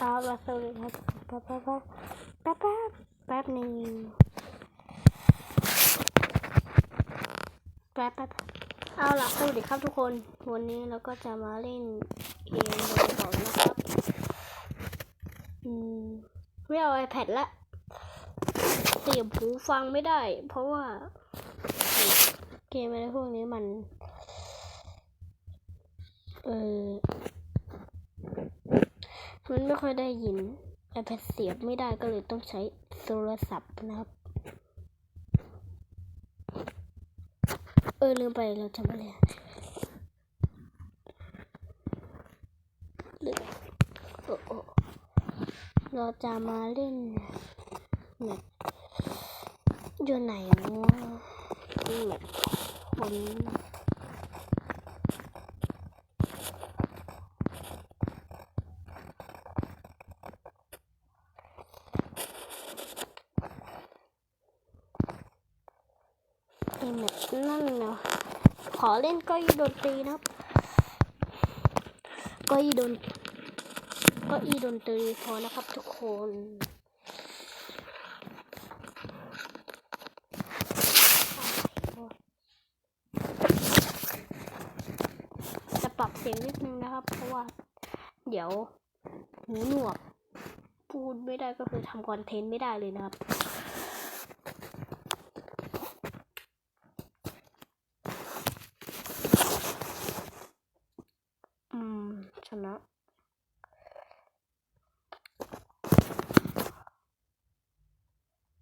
เอาละสวัสดีครับแป๊บแป๊บแป๊บแป๊บแป๊บหนึ่งแป๊บแป๊บเอาล่ะสวัสดีครับทุกคน วันนี้เราก็จะมาเล่นเกมโดยบอกนะครับ อืม ไม่เอา iPad ละเสียบหูฟังไม่ได้ เพราะว่า เกมอะไรพวกนี้มัน เออ มันไม่ค่อยได้ยิน iPad เสียบไม่ได้ก็เลยต้องใช้โทรศัพท์นะครับ เออลืมไปเราจะมาเล่นลือ้โอ้เราจะมาเล่นแบบอยู่ไหนวะแบบคนไอ้แบบนั่นเนาะขอ เล่นก็อีดนตรีนะครับ ก็อีดน ก็อีดนตรีพอนะครับทุกคนจะปรับเสียงนิดนึงนะครับ เพราะว่า เดี๋ยวหูหนวก พูดไม่ได้ก็คือทำคอนเทนต์ไม่ได้เลยนะครับ อืม ชนะ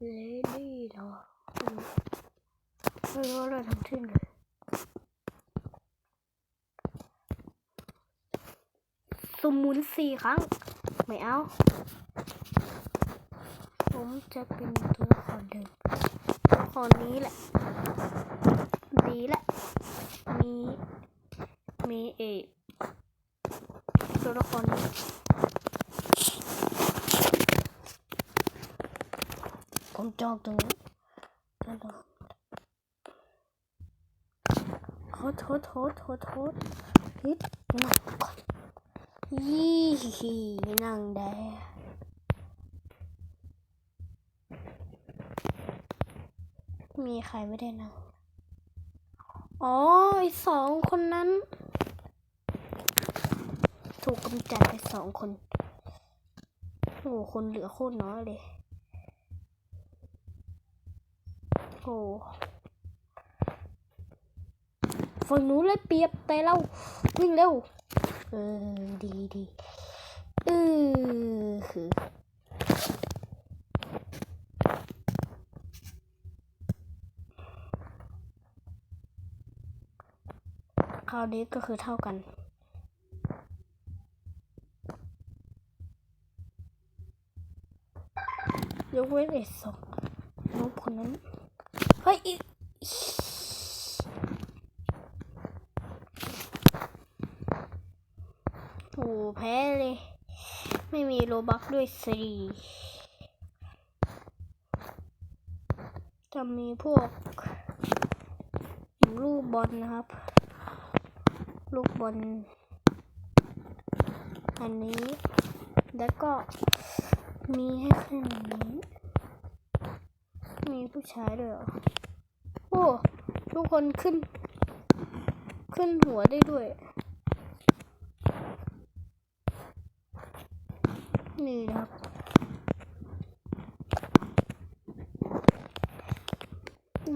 เลดี้เหรออืมไม่รู้อะไรทั้งสิ้นเลยสมมุนสี่ครั้ง ไม่เอา ผมจะเป็นตัวละครเดิมตัวละครนี้แหละดีแหละ มี มีเอตัวละครนี้ ผมจองตรงนี้แล้วก็โทษโทษโทษโทษโทษฮิตหนักก่อนยี่หีนั่งได้มีใครไม่ได้นั่ง อ๋อไอสองคนนั้น ถูกกำจัดไปสองคน โอ้โหคนเหลือโคตรน้อยเลย โฝั่งนู้นเลยเปียบแต่เราวิ่งเร็ว เออ ดีดีเออคือคราวนี้ก็คือเท่ากันยกเว้นไอ้สองนบคนนั้น เฮ้ยโอ้แพ้เลย ไม่มีโลบักด้วยสิจะมีพวกลูกบอลนะครับ ลูกบอลอันนี้ แล้วก็มีให้ขึ้นนี้ มีผู้ชายด้วยเหรอ โอ้ ทุกคนขึ้น ขึ้นหัวได้ด้วย นี่นะครับ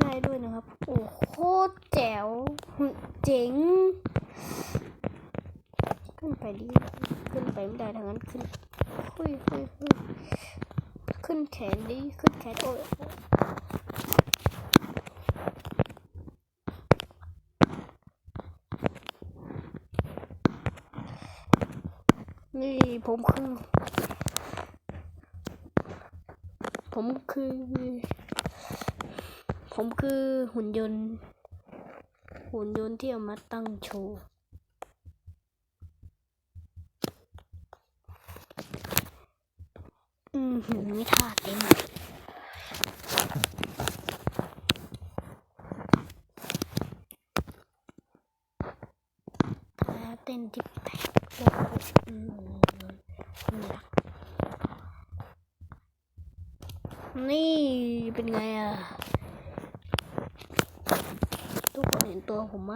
ได้ด้วยนะครับ โอ้โคตรแจ๋วเจ๋ง ขึ้นไปดิ ขึ้นไปไม่ได้ทางนั้นขึ้นคุยคุยคุยขึ้นแขนดิ ขึ้นแขนโอ้ยนี่ ผมคือ ผมคือ ผมคือหุ่นยนต์ หุ่นยนต์ที่เอามาตั้งโชว์อืมไม่ท่าเต้นที่แปลกโอ้โหอืมนี่ละ นี่เป็นไงอะ ทุกคนเห็นตัวผมไหม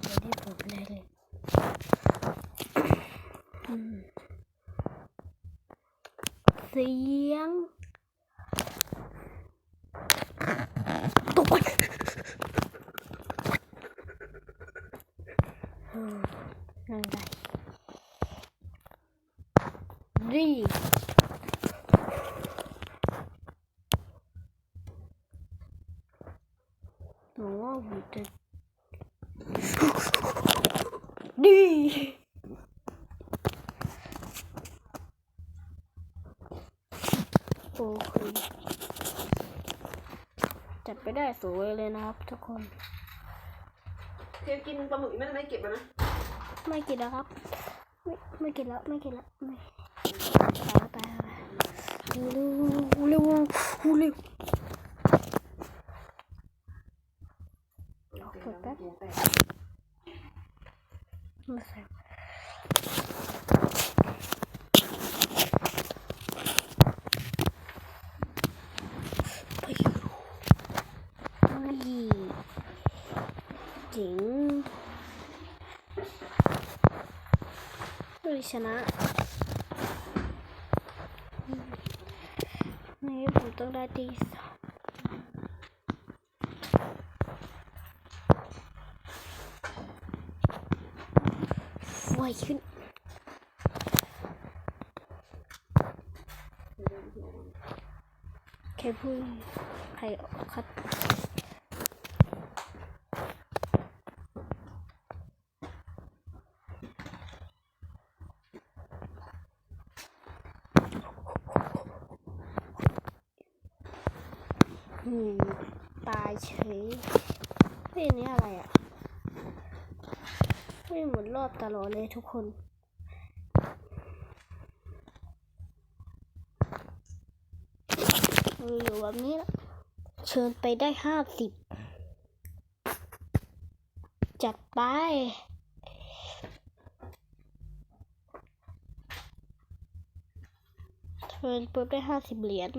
เดี๋ยวนี้ผมเลยเลยเสียงตกไปอืมนั่งได้ ดีหนูว่าผมจะดีโอเคจัดไปได้สวยเลยนะครับทุกคนเทียกินปลาหมึกอีกไหม่ไม่เก็บมานะ ไม่กินแล้วครับ ไม่ไม่กินแล้วไม่กินแล้วไม่ตายแล้วตายแล้ว เร็วเร็วเร็วกดแป๊บ มาใส่ไปอยู่ไม่จริงเลยชนะนี่ผม ต้องได้ตีสองไวขึ้นแค่พูดใครคัดอืมตาย เฉยเฮ้ยอันนี่อะไรอะไม่หมุนรอบตลอดเลยทุกคนอออยู่แบบนี้ละเชิญไปได้ห้าสิบจัดไปเชิญปุ๊บได้ห้าสิบเหรียญ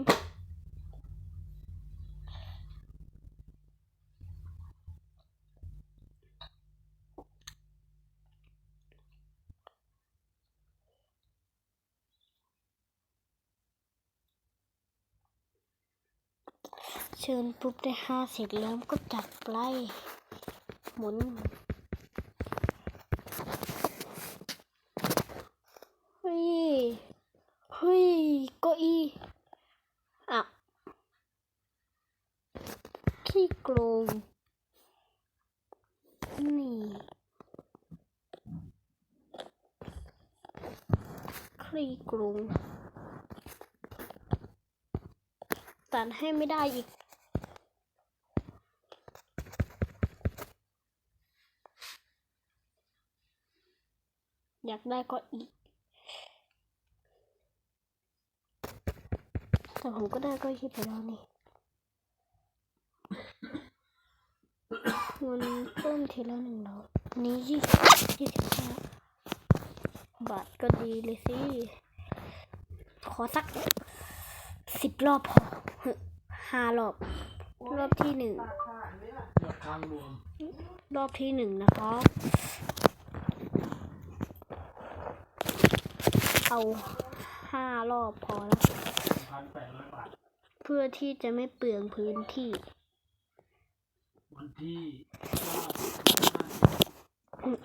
เชิญปุ๊บได้ห้าเสร็จแล้วก็จัดไปหมุนเฮ้ยเฮ้ยก็อีอะขี้โกงนี่ขี้โกงตัดให้ไม่ได้อีก อยากได้ก็อีก แต่ผมก็ได้ก็คิดไปแล้วนี่เงินเพิ่มทีละหนึ่งร้อยนี้ยี่สิบยี่สิบห้าบาทก็ดีเลยสิ ขอสักสิบรอบพอหึห้ารอบ รอบที่หนึ่งปลาผ่านไหมล่ะยอดค้างรวมรอบที่หนึ่งนะครับ เอาห้ารอบพอแล้ว เพื่อที่จะไม่เปลืองพื้นที่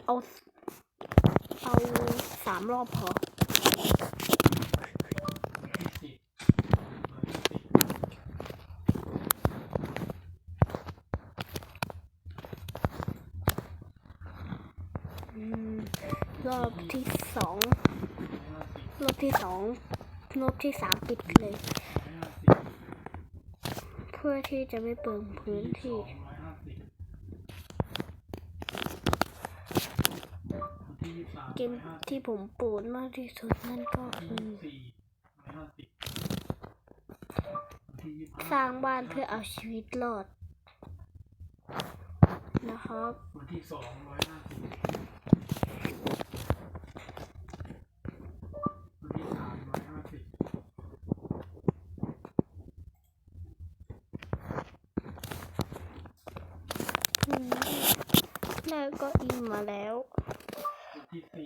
เอา เอาสามรอบพอ รอบที่ส บที่สองรอบที่สามปิดเลย เพื่อที่จะไม่เปลืองพื้นที่เกมที่ผมปวดมากที่สุดนั่นก็คือสร้างบ้านเพื่อเอาชีวิตรอด นะครับที่สองร้อยห้าสิบ ได้เก็อีมาแล้ว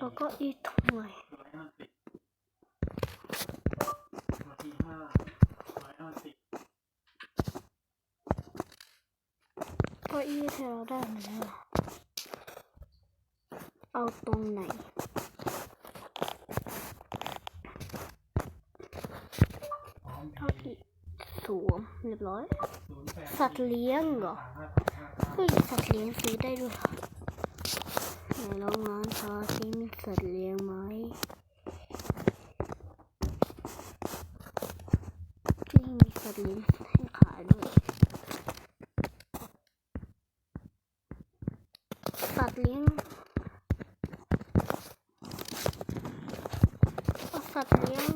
แล้วก็อีทำไมร้อยห้าสิบตัวที่ห้าร้อยห้เก็อีที่เราได้มาแล้วเอาตรงไหนเอมเพเก็ย์อีสวมเรียบร้อย สัตว์เลี้ยงเหรอเฮ้ยสัตว์เลี้ยงซื้อได้ด้วยเหรอ ไหนลองงานพาซิมีสัตว์เลี้ยงไหมที่มีสัตว์เลี้ยงให้ขายด้วย สัตว์เลี้ยงเอาสัตว์เลี้ยง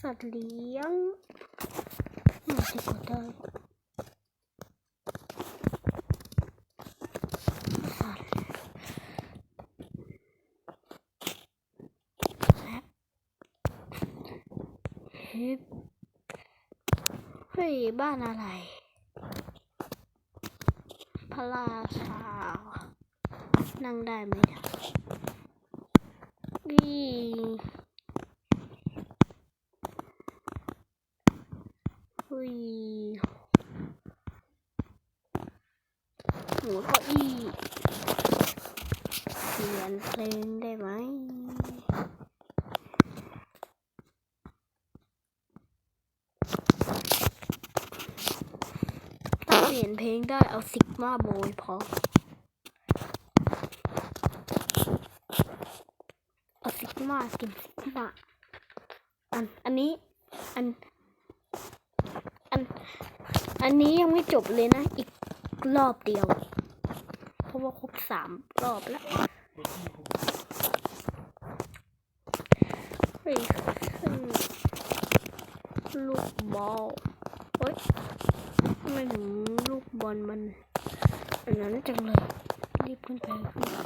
สัตว์เลี้ยงน่า จะกดได้เฮ้ยเฮ้ยบ้านอะไรพระราชานั่งได้ไหมเนี่ยนี่ ยหัวเก็อี้เขียนเพลงได้ไหมถ้าเปลี่ยนเพลงได้เอาซิกมาโบยพอ เอาซิกมากินซิกมาอัน อันนี้ อัน อันนี้ยังไม่จบเลยนะ อีกรอบเดียว เพราะว่าครบสามรอบแล้วเฮ้ยขึ้นลูกบอลเฮ้ยทำไมถึงลูกบอลมันอันนั้นจังเลย รีบขึ้นไปขึ้นห้า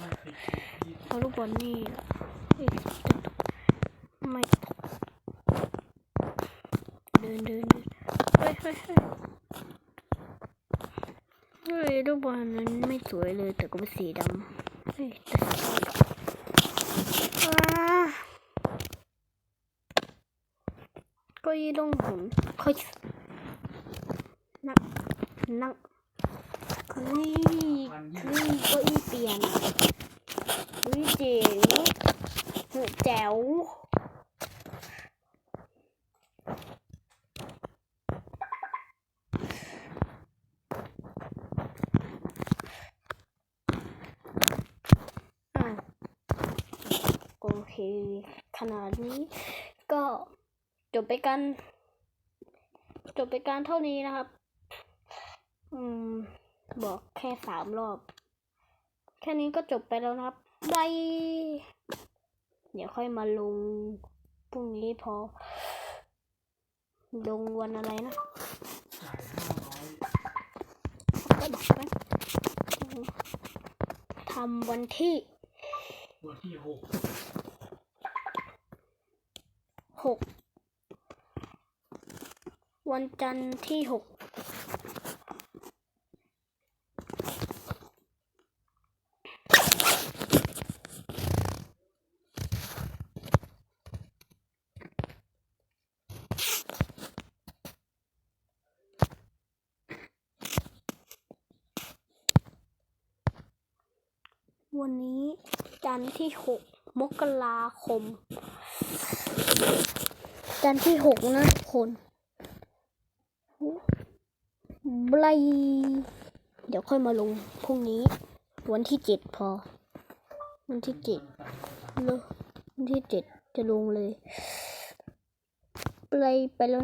เอาลูกบอลนี่ล่ะเฮ้ยไม่ตกเดินเดินเดินเฮ้ยเฮ้ยเฮ้ย เฮ้ยลูกบอลนั้นไม่สวยเลยแต่ก็เป็นสีดำเฮ้ยแต่ก็ยี่ต้องหมุนค่อยนั่งนั่งเฮ้ยพันยี่ก็ยี่เปลี่ยนอะเฮ้ยเจ๋งแจ๋ว อเค ขนาดนี้ ก็จบไปกัน จบไปการเท่านี้นะครับ อืม บอกแค่สามรอบ แค่นี้ก็จบไปแล้วนะครับบายเดี๋ยวค่อยมาลงพรุ่งนี้พอ ลงวันอะไรนะก็บอกไปทำวันที่ตัวที่หก หกวันจันทร์ที่หกวันนี้จันทร์ที่หกมกราคม จันทร์ที่หกนะทุกคนบลายเดี๋ยวค่อยมาลงพรุ่งนี้ วันที่เจ็ดพอ วันที่เจ็ดเลยวันที่เจ็ดจะลงเลยไปไปแล้ว